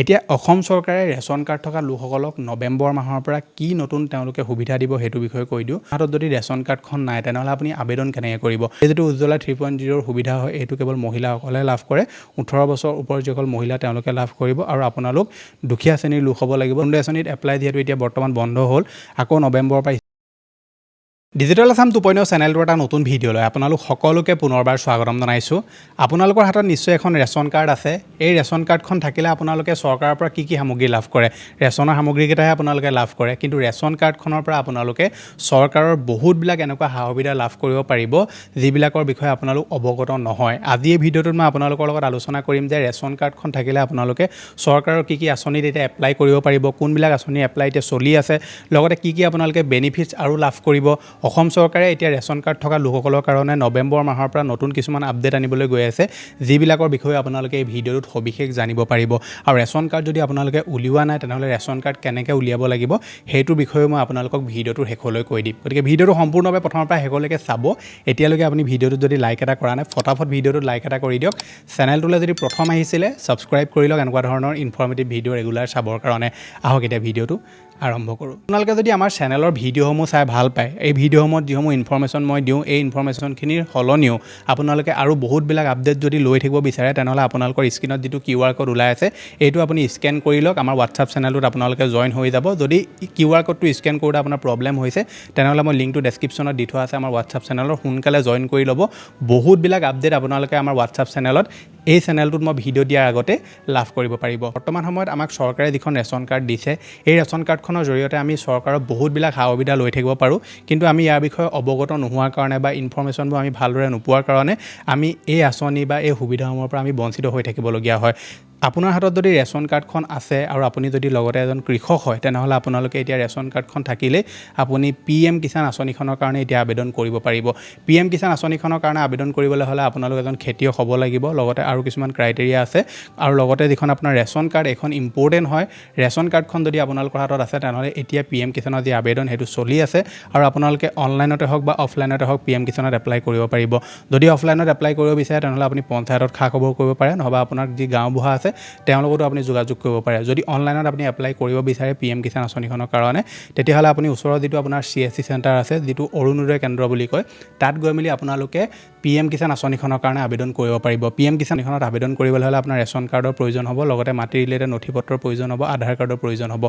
এতিয়া অসম চৰকাৰে ration card থকা লোকসকলক নৱেম্বৰ মাহৰ পৰা কি নতুন তেওঁলোকে সুবিধা দিব সেইটো বিষয়ে কৈ দিওঁ। হাতত যদি ৰেচন কাৰ্ডখন নাই তেনেহ'লে আপুনি আবেদন কেনেকৈ কৰিব? এই যিটো উজ্জ্বলা থ্ৰী পইণ্ট জিৰ'ৰ সুবিধা হয় এইটো কেৱল মহিলাসকলে লাভ কৰে। ওঠৰ বছৰ ওপৰৰ যিসকল মহিলা তেওঁলোকে লাভ কৰিব আৰু আপোনালোক দুখীয়া শ্ৰেণীৰ লোক হ'ব লাগিব। আঁচনিত এপ্লাই যিহেতু এতিয়া বৰ্তমান বন্ধ হ'ল আকৌ নৱেম্বৰৰ পৰা ডিজিটেল আছাম পইণ্ট চেনেলটোৰ এটা নতুন ভিডিঅ'লৈ আপোনালোক সকলোকে পুনৰবাৰ স্বাগতম জনাইছোঁ। আপোনালোকৰ হাতত নিশ্চয় এখন ৰেচন কাৰ্ড আছে। এই ৰেচন কাৰ্ডখন থাকিলে আপোনালোকে চৰকাৰৰ পৰা কি কি সামগ্ৰী লাভ কৰে ৰেচনৰ সামগ্ৰীকেইটাহে আপোনালোকে লাভ কৰে। কিন্তু ৰেচন কাৰ্ডখনৰ পৰা আপোনালোকে চৰকাৰৰ বহুতবিলাক এনেকুৱা সা সুবিধা লাভ কৰিব পাৰিব যিবিলাকৰ বিষয়ে আপোনালোক অৱগত নহয়। আজি এই ভিডিঅ'টোত মই আপোনালোকৰ লগত আলোচনা কৰিম যে ৰেচন কাৰ্ডখন থাকিলে আপোনালোকে চৰকাৰৰ কি কি আঁচনিত এতিয়া এপ্লাই কৰিব পাৰিব কোনবিলাক আঁচনি এপ্লাই এতিয়া চলি আছে লগতে কি কি আপোনালোকে বেনিফিটছ আৰু লাভ কৰিব অসম চৰকাৰে এতিয়া ৰেচন কাৰ্ড থকা লোকসকলৰ কাৰণে নৱেম্বৰ মাহৰ পৰা নতুন কিছুমান আপডেট আনিবলৈ গৈ আছে যিবিলাকৰ বিষয়ে আপোনালোকে এই ভিডিঅ'টোত সবিশেষ জানিব পাৰিব। আৰু ৰেচন কাৰ্ড যদি আপোনালোকে উলিওৱা নাই তেনেহ'লে ৰেচন কাৰ্ড কেনেকৈ উলিয়াব লাগিব সেইটোৰ বিষয়েও মই আপোনালোকক ভিডিঅ'টোৰ শেষলৈ কৈ দিম। গতিকে ভিডিঅ'টো সম্পূৰ্ণভাৱে প্ৰথমৰ পৰা শেষলৈকে চাব। এতিয়ালৈকে আপুনি ভিডিঅ'টোত যদি লাইক এটা কৰা নাই ফটাফট ভিডিঅ'টোত লাইক এটা কৰি দিয়ক। চেনেলটোলৈ যদি প্ৰথম আহিছিলে ছাবস্ক্ৰাইব কৰি লওক। এনেকুৱা ধৰণৰ ইনফৰ্মেটিভ ভিডিঅ' ৰেগুলাৰ চাবৰ কাৰণে। আহক এতিয়া ভিডিঅ'টো। আৰম্ভ কৰোঁ। আপোনালোকে যদি আমাৰ চেনেলৰ ভিডিঅ'সমূহ চাই ভালো পায়, এই ভিডিঅ'সমূহত যিসমূহ ইনফৰ্মেশ্যন মই দিওঁ, এই ইনফৰ্মেশ্যনখিনিৰ সলনিও আপোনালোকে আৰু বহুতবিলাক আপডেট যদি লৈ থাকিব বিচাৰে, তেনেহ'লে আপোনালোকৰ স্ক্ৰীণত যিটো কিউ আৰ ক'ড ওলাই আছে, এইটো আপুনি স্কেন কৰি লওক। আমাৰ হোৱাটছআপ চেনেলটোত আপোনালোকে জইন হৈ যাব। যদি কিউ আৰ ক'ডটো স্কেন কৰোঁতে আপোনাৰ প্ৰব্লেম হৈছে, তেনেহ'লে মই লিংকটো ডেছক্ৰিপশ্যনত দি থোৱা আছে আমাৰ হোৱাটছআপ চেনেলৰ সোনকালে জইন কৰি ল'ব। বহুতবিলাক আপডেট আপোনালোকে আমাৰ হোৱাটছআপ চেনেলত এই চেনেলটোত মই ভিডিঅ' দিয়াৰ আগতে লাভ কৰিব পাৰিব। বৰ্তমান সময়ত আমাক চৰকাৰে যিখন ৰেচন কাৰ্ড দিছে, এই ৰেচন কাৰ্ডখনৰ জৰিয়তে আমি চৰকাৰৰ বহুতবিলাক সা সুবিধা লৈ থাকিব পাৰোঁ। কিন্তু আমি ইয়াৰ বিষয়ে অৱগত নোহোৱাৰ কাৰণে বা ইনফৰ্মেশ্যনবোৰ আমি ভালদৰে নোপোৱাৰ কাৰণে আমি এই আঁচনি বা এই সুবিধাসমূহৰ পৰা আমি বঞ্চিত হৈ থাকিবলগীয়া হয়। আপোনাৰ হাতত যদি ৰেচন কাৰ্ডখন আছে আৰু আপুনি যদি লগতে এজন কৃষক হয় তেনেহ'লে আপোনালোকে এতিয়া ৰেচন কাৰ্ডখন থাকিলেই আপুনি পি এম কিষাণ আঁচনিখনৰ কাৰণে এতিয়া আবেদন কৰিব পাৰিব। পি এম কিষাণ আঁচনিখনৰ কাৰণে আবেদন কৰিবলৈ হ'লে আপোনালোক এজন খেতিয়ক হ'ব লাগিব লগতে আৰু কিছুমান ক্ৰাইটেৰিয়া আছে। আৰু লগতে যিখন আপোনাৰ ৰেচন কাৰ্ড এইখন ইম্পৰ্টেণ্ট হয় ৰেচন কাৰ্ডখন যদি আপোনালোকৰ হাতত আছে তেনেহ'লে এতিয়া পি এম কিষাণৰ যি আবেদন সেইটো চলি আছে আৰু আপোনালোকে অনলাইনতে হওক বা অফলাইনতে হওক পি এম কিষাণত এপ্লাই কৰিব পাৰিব। যদি অফলাইনত এপ্লাই কৰিব বিচাৰে তেনেহ'লে আপুনি পঞ্চায়তত খা খবৰ কৰিব পাৰে নহ'বা আপোনাৰ যি গাঁওবুঢ়া আছে তেওঁৰ লগতো আপুনি যোগাযোগ কৰিব পাৰে। যদি অনলাইনত আপুনি এপ্লাই কৰিব বিচাৰে পি এম কিষাণ আঁচনিখনৰ কাৰণে, তেতিয়াহ'লে আপুনি ওচৰৰ যিটো আপোনাৰ চি এছ চি চেণ্টাৰ আছে, যিটো অৰুণোদয় কেন্দ্ৰ বুলি কয়, তাত গৈ মেলি আপোনালোকে পি এম কিষাণ আঁচনিখনৰ কাৰণে আবেদন কৰিব পাৰিব। পি এম কিষাণখনত আবেদন কৰিবলৈ হ'লে আপোনাৰ ৰেচন কাৰ্ডৰ প্ৰয়োজন হ'ব, লগতে মাটি ৰিলেটেড নথি পত্ৰৰ প্ৰয়োজন হ'ব, আধাৰ কাৰ্ডৰ প্ৰয়োজন হ'ব।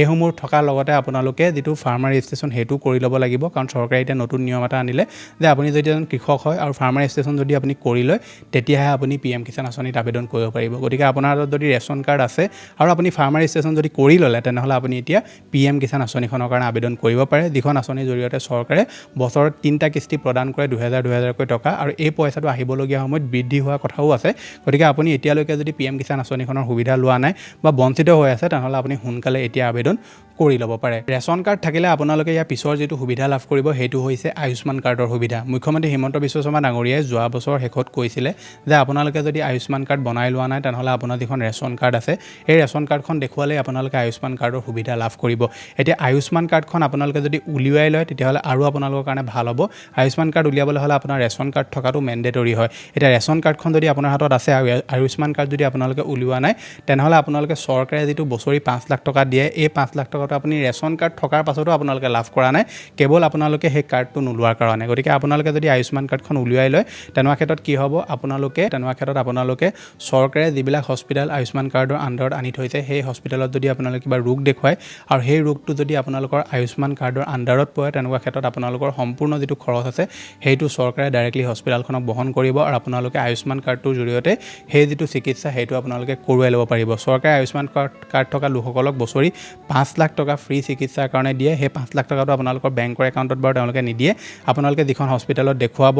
এইসমূহ থকাৰ লগতে আপোনালোকে যিটো ফাৰ্মাৰ ৰেজিষ্ট্ৰেশ্যন সেইটো কৰি ল'ব লাগিব। কাৰণ চৰকাৰে এতিয়া নতুন নিয়ম এটা আনিলে যে আপুনি যদি এজন কৃষক হয় আৰু ফাৰ্মাৰ ৰেজিষ্ট্ৰেশ্যন যদি আপুনি কৰি লয়, তেতিয়াহে আপুনি পি এম কিষাণ আঁচনিত আবেদন কৰিব পাৰিব। গতিকে আপোনাৰ হাতত যদি ৰেচন কাৰ্ড আছে আৰু আপুনি ফাৰ্মাৰ ৰেজিষ্ট্ৰেশ্যন যদি কৰি ল'লে তেনেহ'লে আপুনি এতিয়া পি এম কিষাণ আঁচনিখনৰ কাৰণে আবেদন কৰিব পাৰে। যিখন আঁচনিৰ জৰিয়তে চৰকাৰে বছৰত তিনিটা কিস্তি প্ৰদান কৰে দুহেজাৰ দুহেজাৰকৈ টকা আৰু এই পইচাটো আহিবলগীয়া সময়ত বৃদ্ধি হোৱা কথাও আছে। গতিকে আপুনি এতিয়ালৈকে যদি পি এম কিষাণ আঁচনিখনৰ সুবিধা লোৱা নাই বা বঞ্চিত হৈ আছে তেনেহ'লে আপুনি সোনকালে এতিয়া আবেদন কৰি ল'ব পাৰে। ৰেচন কাৰ্ড থাকিলে আপোনালোকে ইয়াৰ পিছৰ যিটো সুবিধা লাভ কৰিব সেইটো হৈছে আয়ুষ্মান কাৰ্ডৰ সুবিধা। মুখ্যমন্ত্ৰী হিমন্ত বিশ্ব শৰ্মা ডাঙৰীয়াই যোৱা বছৰ শেষত কৈছিলে যে আপোনালোকে যদি আয়ুষ্মান কাৰ্ড বনাই লোৱা নাই তেনেহ'লে আপোনাৰ যিখন ৰেচন কাৰ্ড আছে এই ৰেচন কাৰ্ডখন দেখুৱালেই আপোনালোকে আয়ুষ্মান কাৰ্ডৰ সুবিধা লাভ কৰিব। এতিয়া আয়ুষ্মান কাৰ্ডখন আপোনালোকে যদি উলিয়াই লয়, তেতিয়াহ'লে আৰু আপোনালোকৰ কাৰণে ভালো হ'ব। আয়ুষ্মান কাৰ্ড উলিয়াবলৈ হ'লে আপোনাৰ ৰেচন কাৰ্ড থকাটো মেণ্ডেটৰী হয়। এতিয়া ৰেচন কাৰ্ডখন যদি আপোনাৰ হাতত আছে, আৰু আয়ুষ্মান কাৰ্ড যদি আপোনালোকে উলিওৱা নাই, তেনেহ'লে আপোনালোকে চৰকাৰে যিটো বছৰি পাঁচ লাখ টকা দিয়ে, এই পাঁচ লাখ টকাটো আপুনি ৰেচন কাৰ্ড থকাৰ পাছতো আপোনালোকে লাভ কৰা নাই। কেৱল আপোনালোকে সেই কাৰ্ডটো নোলোৱাৰ কাৰণে। গতিকে আপোনালোকে যদি আয়ুষ্মান কাৰ্ডখন উলিয়াই লয়, তেনেকুৱা ক্ষেত্ৰত কি হ'ব? আপোনালোকে, তেনেকুৱা ক্ষেত্ৰত আপোনালোকে চৰকাৰে যিবিলাক হস্পিটেল আয়ুষ্মান কাৰ্ডৰ আণ্ডাৰত আনি থৈছে সেই হস্পিটেলত যদি আপোনালোকে কিবা ৰোগ দেখুৱায় আৰু সেই ৰোগটো যদি আপোনালোকৰ আয়ুষ্মান কাৰ্ডৰ আণ্ডাৰত পৰে, তেনেকুৱা ক্ষেত্ৰত আপোনালোকৰ সম্পূৰ্ণ যিটো খৰচ আছে, সেইটো চৰকাৰে ডাইৰেক্টলি হস্পিটেলখনক বহন কৰিব আৰু আপোনালোকে আয়ুষ্মান কাৰ্ডটোৰ জৰিয়তে সেই যিটো চিকিৎসা, সেইটো আপোনালোকে কৰোৱাই ল'ব পাৰিব। চৰকাৰে আয়ুষ্মান কাৰ্ড কাৰ্ড থকা লোকসকলক বছৰি পাঁচ লাখ টকা ফ্ৰী চিকিৎসাৰ কাৰণে দিয়ে। সেই পাঁচ লাখ টকাটো আপোনালোকৰ বেংকৰ একাউণ্টত বাৰু তেওঁলোকে নিদিয়ে। আপোনালোকে যিখন হস্পিটেলত দেখুৱাব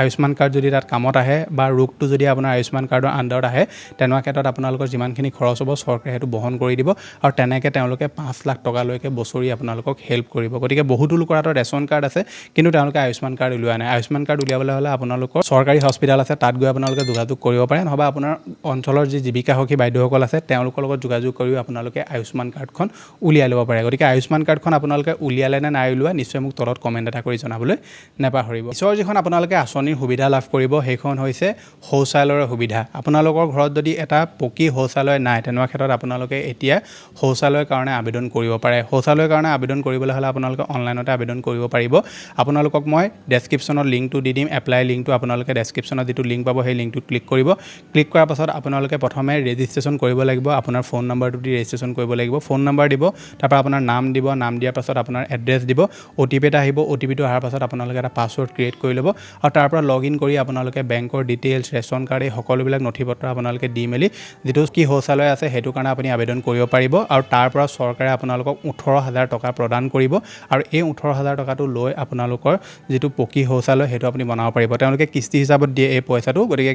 আয়ুষ্মান কাৰ্ড যদি তাত কামত আহে বা ৰোগটো যদি আপোনাৰ আয়ুষ্মান কাৰ্ডৰ আণ্ডাৰত আহে, তেনেকুৱা ক্ষেত্ৰত আপোনালোকৰ যিমানখিনি খৰচ হ'ব, চৰকাৰে সেইটো বহন কৰি দিব আৰু তেনেকৈ তেওঁলোকে পাঁচ লাখ টকালৈকে বছৰি আপোনালোকক হেল্প কৰিব। গতিকে বহুতো লোকৰ হাতত ৰেচন কাৰ্ড আছে, কিন্তু তেওঁলোকে আয়ুষ্মান কাৰ্ড উলিওৱা নাই। আয়ুষ্মান কাৰ্ড উলিয়াবলৈ হ'লে আপোনালোকৰ চৰকাৰী হস্পিটেল আছে, তাত গৈ আপোনালোকে যোগাযোগ কৰিব পাৰে, নহবা আপোনাৰ অঞ্চলৰ যি জীৱিকা সখী বাইদেউসকল আছে, তেওঁলোকৰ লগত যোগাযোগ কৰিও আপোনালোকে আয়ুষ্মান কাৰ্ডখন উলিয়াই ল'ব পাৰে। গতিকে আয়ুষ্মান কাৰ্ডখন আপোনালোকে উলিয়ালে নে নাই উলিওৱা নিশ্চয় মোক তলত কমেণ্ট এটা কৰি জনাবলৈ নেপাহৰিব। পিছৰ যিখন আপোনালোকে আঁচনি আঁচনিৰ সুবিধা লাভ কৰিব, সেইখন হৈছে শৌচালয়ৰ সুবিধা। আপোনালোকৰ ঘৰত যদি এটা পকী শৌচালয় নাই, তেনেকুৱা ক্ষেত্ৰত আপোনালোকে এতিয়া শৌচালয়ৰ কাৰণে আবেদন কৰিব পাৰে। শৌচালয়ৰ কাৰণে আবেদন কৰিবলৈ হ'লে আপোনালোকে অনলাইনতে আবেদন কৰিব পাৰিব। আপোনালোকক মই ডেছক্ৰিপশ্যনত লিংকটো দি দিম এপ্লাই লিংকটো আপোনালোকে ডেছক্ৰিপশ্যনত যিটো লিংক পাব, সেই লিংকটোত ক্লিক কৰিব। ক্লিক কৰাৰ পাছত আপোনালোকে প্ৰথমে ৰেজিষ্ট্ৰেশ্যন কৰিব লাগিব, আপোনাৰ ফোন নাম্বাৰটো দি ৰেজিষ্ট্ৰেশ্যন কৰিব লাগিব। ফোন নাম্বাৰ দিব, তাৰপৰা আপোনাৰ নাম দিব, নাম দিয়াৰ পাছত আপোনাৰ এড্ৰেছ দিব অ' টি পি এটা আহিব অ' টি পিটো অহাৰ পাছত আপোনালোকে এটা পাছৱৰ্ড ক্ৰিয়েট কৰি ল'ব। আৰু তাৰ পৰা লগ ইন কৰি আপোনালোকে বেংকৰ ডিটেইলছ ৰেচন কাৰ্ড এই সকলোবিলাক নথি পত্ৰ আপোনালোকে দি মেলি যিটো কি শৌচালয় আছে সেইটো কাৰণে আপুনি আবেদন কৰিব পাৰিব আৰু তাৰ পৰা চৰকাৰে আপোনালোকক ওঠৰ হাজাৰ টকা প্ৰদান কৰিব আৰু এই ওঠৰ হাজাৰ টকাটো লৈ আপোনালোকৰ যিটো পকী শৌচালয় সেইটো আপুনি বনাব পাৰিব। তেওঁলোকে কিস্তি হিচাপত দিয়ে এই পইচাটো গতিকে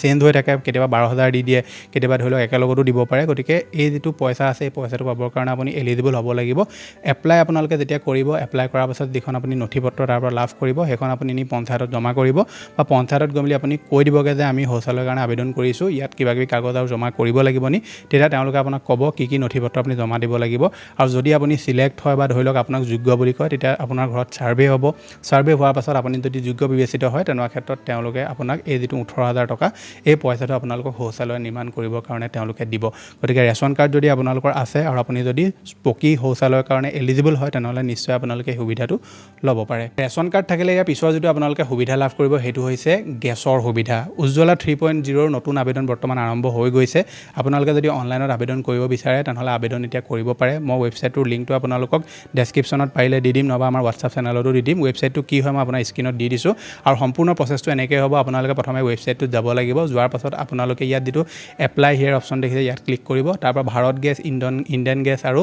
চেঞ্জ হৈ থাকে কেতিয়াবা বাৰ হাজাৰ দি দিয়ে কেতিয়াবা ধৰি লওক একেলগতো দিব পাৰে। গতিকে এই যিটো পইচা আছে এই পইচাটো পাবৰ কাৰণে আপুনি এলিজিবল হ'ব লাগিব। এপ্লাই আপোনালোকে যেতিয়া কৰিব এপ্লাই কৰাৰ পাছত যিখন আপুনি নথি পত্ৰ তাৰ পৰা লাভ কৰিব সেইখন আপুনি নি পঞ্চায়তত জমা কৰিব বা পঞ্চায়তত গৈ মেলি আপুনি কৈ দিবগৈ যে আমি শৌচালয়ৰ কাৰণে আবেদন কৰিছোঁ, ইয়াত কিবা কিবি কাগজ আৰু জমা কৰিব লাগিব নি, তেতিয়া তেওঁলোকে আপোনাক ক'ব কি কি নথি পত্ৰ আপুনি জমা দিব লাগিব। আৰু যদি আপুনি চিলেক্ট হয় বা ধৰি লওক আপোনাক যোগ্য বুলি কয়, তেতিয়া আপোনাৰ ঘৰত ছাৰ্ভে হ'ব। ছাৰ্ভে হোৱাৰ পাছত আপুনি যদি যোগ্য বিবেচিত হয়, তেনেকুৱা ক্ষেত্ৰত তেওঁলোকে আপোনাক এই যিটো ওঠৰ হাজাৰ টকা, এই পইচাটো আপোনালোকক শৌচালয় নিৰ্মাণ কৰিবৰ কাৰণে তেওঁলোকে দিব। গতিকে ৰেচন কাৰ্ড যদি আপোনালোকৰ আছে আৰু আপুনি যদি পকী শৌচালয়ৰ কাৰণে এলিজিবল হয়, তেনেহ'লে নিশ্চয় আপোনালোকে সুবিধাটো ল'ব পাৰে। ৰেচন কাৰ্ড থাকিলে ইয়াৰ পিছৰ যিটো আপোনালোকে সুবিধা লাভ কৰিব, সেইটো হৈছে গেছৰ সুবিধা। উজ্জ্বলা থ্ৰী পইণ্ট জিৰ'ৰ নতুন আবেদন বৰ্তমান আৰম্ভ হৈ গৈছে। আপোনালোকে যদি অনলাইনত আবেদন কৰিব বিচাৰে, তেনেহ'লে আবেদন এতিয়া কৰিব পাৰে। মই ৱেবছাইটটোৰ লিংকটো আপোনালোকক ডেছক্ৰিপশ্যনত পাৰিলে দি দিম, নহবা আমাৰ হোৱাটছআপ চেনেলতো দি দিম। ৱেবছাইটটো কি হয়, মই আপোনাৰ স্ক্ৰীণত দি দিছোঁ। আৰু সম্পূৰ্ণ প্ৰচেছটো এনেকৈ হ'ব, আপোনালোকে প্ৰথমে ৱেবছাইটটোত যাব লাগিব। যোৱাৰ পাছত আপোনালোকে ইয়াত যিটো এপ্লাই হিয়াৰ অপশ্যন দেখিছে, ইয়াত ক্লিক কৰিব। তাৰ পৰা ভাৰত গেছ, ইণ্ডন, ইণ্ডিয়ান গেছ আৰু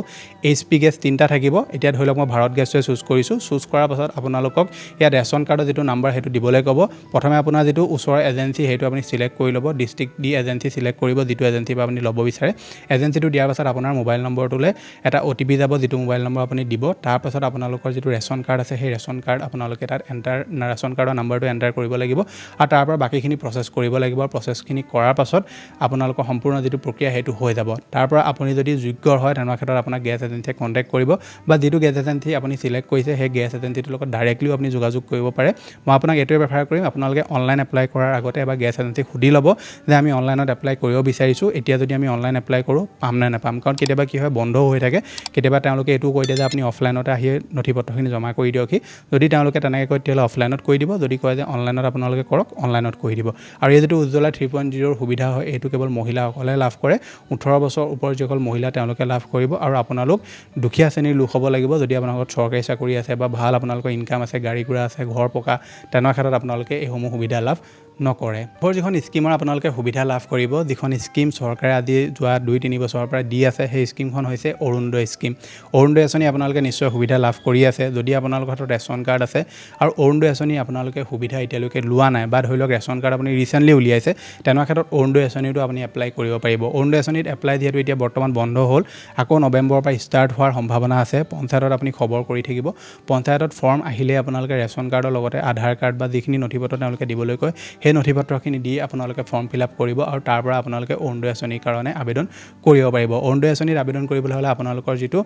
এইচ পি গেছ তিনিটা থাকিব। এতিয়া ধৰি লওক, মই ভাৰত গেছটোৱে চুজ কৰিছোঁ। চুজ কৰাৰ পাছত আপোনালোকক ইয়াত ৰেচন কাৰ্ডৰ যিটো নাম্বাৰ সেইটো দিবলৈ ক'ব। প্ৰথমে আপোনাৰ যিটো ওচৰৰ এজেঞ্চি সেইটো আপুনি চিলেক্ট কৰি ল'ব। ডিষ্ট্ৰিক্ট দি এজেঞ্চি চিলেক্ট কৰিব যিটো এজেঞ্চিৰ পৰা আপুনি ল'ব বিচাৰে। এজেঞ্চিটো দিয়াৰ পাছত আপোনাৰ মোবাইল নম্বৰটোলৈ এটা অ' টি পি যাব যিটো মোবাইল নম্বৰ আপুনি দিব। তাৰপাছত আপোনালোকৰ যিটো ৰেচন কাৰ্ড আছে সেই ৰেচন কাৰ্ড আপোনালোকে তাত এণ্টাৰ ৰেচন কাৰ্ডৰ নাম্বাৰটো এণ্টাৰ কৰিব লাগিব। আৰু তাৰ পৰা বাকীখিনি প্ৰচেছ কৰিব লাগিব। প্ৰচেছখিনি কৰাৰ পাছত আপোনালোকৰ সম্পূৰ্ণ যিটো প্ৰক্ৰিয়া সেইটো হৈ যাব। তাৰ পৰা আপুনি যদি যোগ্য হয় তেনেকুৱা ক্ষেত্ৰত আপোনাক গেছ এজেঞ্চিয়ে কণ্টেক্ট কৰিব। বা যিটো গেছ এজেঞ্চি আপুনি চিলেক্ট কৰিছে সেই গেছ এজেঞ্চিটোৰ লগত ডাইৰেক্টলিও আপুনি যোগাযোগ কৰিব পাৰে। মই আপোনাক এইটোৱে প্ৰেফাৰ কৰিম আপোনালোকে অনলাইন এপ্লাই কৰাৰ আগতে এবাৰ গেছ এজেঞ্চিক সুধি ল'ব যে আমি অনলাইনত এপ্লাই কৰিব বিচাৰিছোঁ। এতিয়া যদি আমি অনলাইন এপ্লাই কৰোঁ পাম নে নাপাম? কাৰণ কেতিয়াবা কি হয় বন্ধও হৈ থাকে। কেতিয়াবা তেওঁলোকে এইটোও কৈ দিয়ে যে আপুনি অফলাইনতে আহি নথি পত্ৰখিনি জমা কৰি দিয়কহি। যদি তেওঁলোকে তেনেকৈ কয় তেতিয়াহ'লে অফলাইনত কৰি দিব। যদি কয় যে অনলাইনত আপোনালোকে কৰক অনলাইনত কৰি দিব। আৰু এই যিটো উজ্জ্বলা থ্ৰী পইণ্ট জিৰ'ৰ সুবিধা হয় এইটো কেৱল মহিলাসকলে লাভ কৰে। ওঠৰ বছৰ ওপৰৰ যিসকল মহিলা তেওঁলোকে লাভ কৰিব। আৰু আপোনালোক দুখীয়া শ্ৰেণীৰ লোক হ'ব লাগিব। যদি আপোনাৰ ঘৰত চৰকাৰী চাকৰি আছে বা ভাল আপোনালোকৰ ইনকাম আছে গাড়ী ঘোঁৰা আছে ঘৰ পকা তেনেকুৱা ক্ষেত্ৰত আপোনালোকে এইসমূহ সুবিধা লাভ নকৰে। মোৰ যিখন স্কীমৰ আপোনালোকে সুবিধা লাভ কৰিব, যিখন স্কীম চৰকাৰে আজি যোৱা দুই, তিনি বছৰৰ পৰা দি আছে, সেই স্কীমখন হৈছে অৰুণোদয় স্কীম। অৰুণোদয় আঁচনি আপোনালোকে নিশ্চয় সুবিধা লাভ কৰি আছে, যদি আপোনালোকৰ হাতত ৰেচন কাৰ্ড আছে আৰু অৰুণোদয় আঁচনি আপোনালোকে সুবিধা এতিয়ালৈকে লোৱা নাই বা ধৰি লওক ৰেচন কাৰ্ড আপুনি ৰিচেণ্টলি উলিয়াইছে, তেনেকুৱা ক্ষেত্ৰত অৰুণোদয় আঁচনিটো আপুনি এপ্লাই কৰিব পাৰিব। অৰুণোদয় আঁচনিত এপ্লাই যিহেতু এতিয়া বৰ্তমান বন্ধ হ'ল, আকৌ নৱেম্বৰৰ পৰা ষ্টাৰ্ট হোৱাৰ সম্ভাৱনা আছে, পঞ্চায়তত আপুনি খবৰ কৰি থাকিব। পঞ্চায়তত ফৰ্ম আহিলে আপোনালোকে ৰেচন কাৰ্ডৰ লগতে আধাৰ কাৰ্ড বা যিখিনি নথি পত্ৰ তেওঁলোকে দিবলৈ কয় সেই নথি পত্ৰখিনি দি আপোনালোকে ফৰ্ম ফিল আপ কৰিব আৰু তাৰ পৰা আপোনালোকে অৰুণোদয় আঁচনিৰ কাৰণে আবেদন কৰিব পাৰিব। অৰুণোদয় আঁচনিত আবেদন কৰিবলৈ হ'লে আপোনালোকৰ যিটো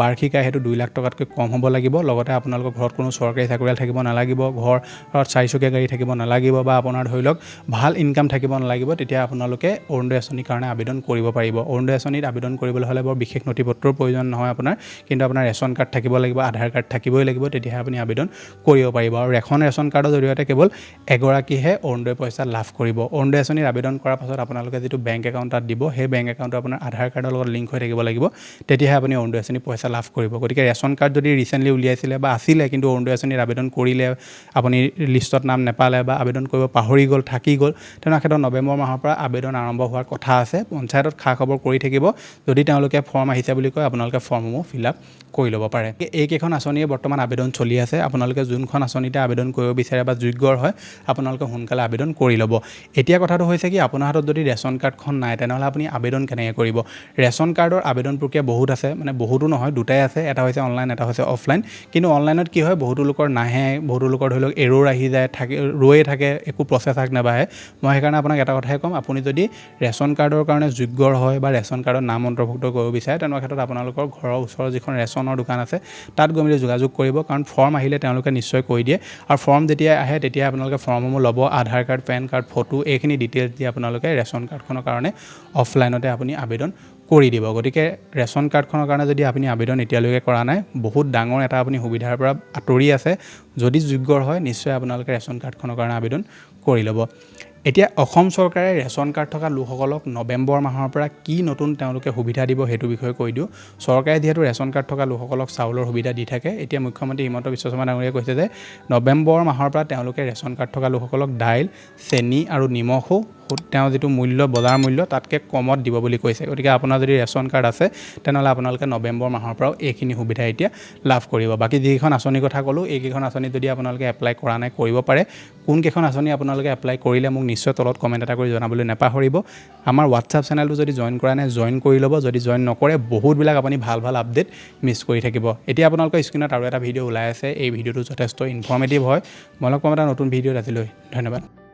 বাৰ্ষিক আয় সেইটো দুই লাখ টকাতকৈ কম হ'ব লাগিব। লগতে আপোনালোকৰ ঘৰত কোনো চৰকাৰী চাকৰিয়াল থাকিব নালাগিব, ঘৰত চাৰিচকীয়া গাড়ী থাকিব নালাগিব বা আপোনাৰ ধৰি লওক ভালো ইনকাম থাকিব নালাগিব, তেতিয়া আপোনালোকে অৰুণোদয় আঁচনিৰ কাৰণে আবেদন কৰিব পাৰিব। অৰুণোদয় আঁচনিত আবেদন কৰিবলৈ হ'লে বৰ বিশেষ নথি পত্ৰৰ প্ৰয়োজন নহয় আপোনাৰ, কিন্তু আপোনাৰ ৰেচন কাৰ্ড থাকিব লাগিব, আধাৰ কাৰ্ড থাকিবই লাগিব, তেতিয়াহে আপুনি আবেদন কৰিব পাৰিব। আৰু এখন ৰেচন কাৰ্ডৰ জৰিয়তে কেৱল এগৰাকীহে অৰুণোদয় পইচা লাভ কৰিব। অৰুণোদয় আঁচনিৰ আবেদন কৰাৰ পাছত আপোনালোকে যিটো বেংক একাউণ্ট তাত দিব, সেই বেংক একাউণ্টটো আপোনাৰ আধাৰ কাৰ্ডৰ লগত লিংক হৈ থাকিব লাগিব। তেতিয়াহে আপুনি অৰুণোদয় আঁচনি পইচা লাভ কৰিব। গতিকে ৰেচন কাৰ্ড যদি ৰিচেণ্টলি উলিয়াইছিলে বা আছিলে, কিন্তু অৰুণোদয় আঁচনিৰ আবেদন কৰিলে, আপুনি লিষ্টত নাম নাপালে বা আবেদন কৰিব পাহৰি গ'ল, থাকি গ'ল, তেনেকুৱা ক্ষেত্ৰত নৱেম্বৰ মাহৰ পৰা আবেদন আৰম্ভ হোৱাৰ কথা আছে। পঞ্চায়তত খা খবৰ কৰি থাকিব। যদি তেওঁলোকে ফৰ্ম আহিছে বুলি কয়, আপোনালোকে ফৰ্মসমূহ ফিল আপ কৰি ল'ব পাৰে। এইকেইখন আঁচনিয়ে বৰ্তমান আবেদন চলি আছে। আপোনালোকে যোনখন আঁচনিতে আবেদন কৰিব বিচাৰে বা যোগ্যৰ হয়, আপোনালোকে সোনকালে আবেদন কৰি ল'ব। এতিয়া কথাটো হৈছে কি, আপোনাৰ হাতত যদি ৰেচন কাৰ্ডখন নাই, তেনেহ'লে আপুনি আবেদন কেনেকৈ কৰিব? ৰেচন কাৰ্ডৰ আবেদন প্ৰক্ৰিয়া বহুত আছে মানে বহুতো নহয়, দুটাই আছে, এটা হৈছে অনলাইন এটা হৈছে অফলাইন কিন্তু অনলাইনত কি হয়, বহুতো লোকৰ নাহে, বহুতো লোকৰ ধৰি লওক এৰ'ৰ আহি যায়, থাকে, ৰৈয়ে থাকে, একো প্ৰচেছ আগ নাবাঢ়ে। মই সেইকাৰণে আপোনাক এটা কথাই ক'ম, আপুনি যদি ৰেচন কাৰ্ডৰ কাৰণে যোগ্যৰ হয় বা ৰেচন কাৰ্ডত নাম অন্তৰ্ভুক্ত কৰিব বিচাৰে, তেনেকুৱা ক্ষেত্ৰত আপোনালোকৰ ঘৰৰ ওচৰৰ যিখন ৰেচনৰ দোকান আছে, তাত গৈ মেলি যোগাযোগ কৰিব। কাৰণ ফৰ্ম আহিলে তেওঁলোকে নিশ্চয় কৈ দিয়ে। আৰু ফৰ্ম যেতিয়া আহে তেতিয়া আপোনালোকে ফৰ্মসমূহ ল'ব, Aadhaar card, PAN card, photo এইখিনি ডিটেইলছ দি আপোনালোকে ৰেচন কাৰ্ডখনৰ কাৰণে অফলাইনতে আপুনি আবেদন কৰি দিব। গতিকে ৰেচন কাৰ্ডখনৰ কাৰণে যদি আপুনি আবেদন এতিয়ালৈকে কৰা নাই, বহুত ডাঙৰ এটা আপুনি সুবিধাৰ পৰা আঁতৰি আছে। যদি যোগ্যৰ হয়, নিশ্চয় আপোনালোকে ৰেচন কাৰ্ডখনৰ কাৰণে আবেদন কৰি ল'ব। এতিয়া অসম চৰকাৰে ৰেচন কাৰ্ড থকা লোকসকলক নৱেম্বৰ মাহৰ পৰা কি নতুন তেওঁলোকে সুবিধা দিব সেইটো বিষয়ে কৈ দিওঁ। চৰকাৰে যিহেতু ৰেচন কাৰ্ড থকা লোকসকলক চাউলৰ সুবিধা দি থাকে এতিয়া মুখ্যমন্ত্ৰী হিমন্ত বিশ্ব শৰ্মা ডাঙৰীয়াই কৈছে যে নৱেম্বৰ মাহৰ পৰা তেওঁলোকে ৰেচন কাৰ্ড থকা লোকসকলক দাইল চেনি আৰু নিমখো তেওঁ যিটো মূল্য, বজাৰ মূল্য, তাতকৈ কমত দিব বুলি কৈছে। গতিকে আপোনাৰ যদি ৰেচন কাৰ্ড আছে, তেনেহ'লে আপোনালোকে নৱেম্বৰ মাহৰ পৰাও এইখিনি সুবিধা এতিয়া লাভ কৰিব। বাকী যিকেইখন আঁচনিৰ কথা ক'লোঁ, এইকেইখন আঁচনিত যদি আপোনালোকে এপ্লাই কৰা নাই, কৰিব পাৰে। কোনকেইখন আঁচনি আপোনালোকে এপ্লাই কৰিলে মোক নিশ্চয় তলত কমেণ্ট এটা কৰি জনাবলৈ নাপাহৰিব। আমাৰ হোৱাটছআপ চেনেলটো যদি জইন কৰা নাই জইন কৰি ল'ব। যদি জইন নকৰে, বহুতবিলাক আপুনি ভালো ভালো আপডেট মিছ কৰি থাকিব। এতিয়া আপোনালোকৰ স্ক্ৰীণত আৰু এটা ভিডিঅ' ওলাই আছে। এই ভিডিঅ'টো যথেষ্ট ইনফৰ্মেটিভ হয়। মই লগ পাম এটা নতুন ভিডিঅ'ত আজিলৈ ধন্যবাদ।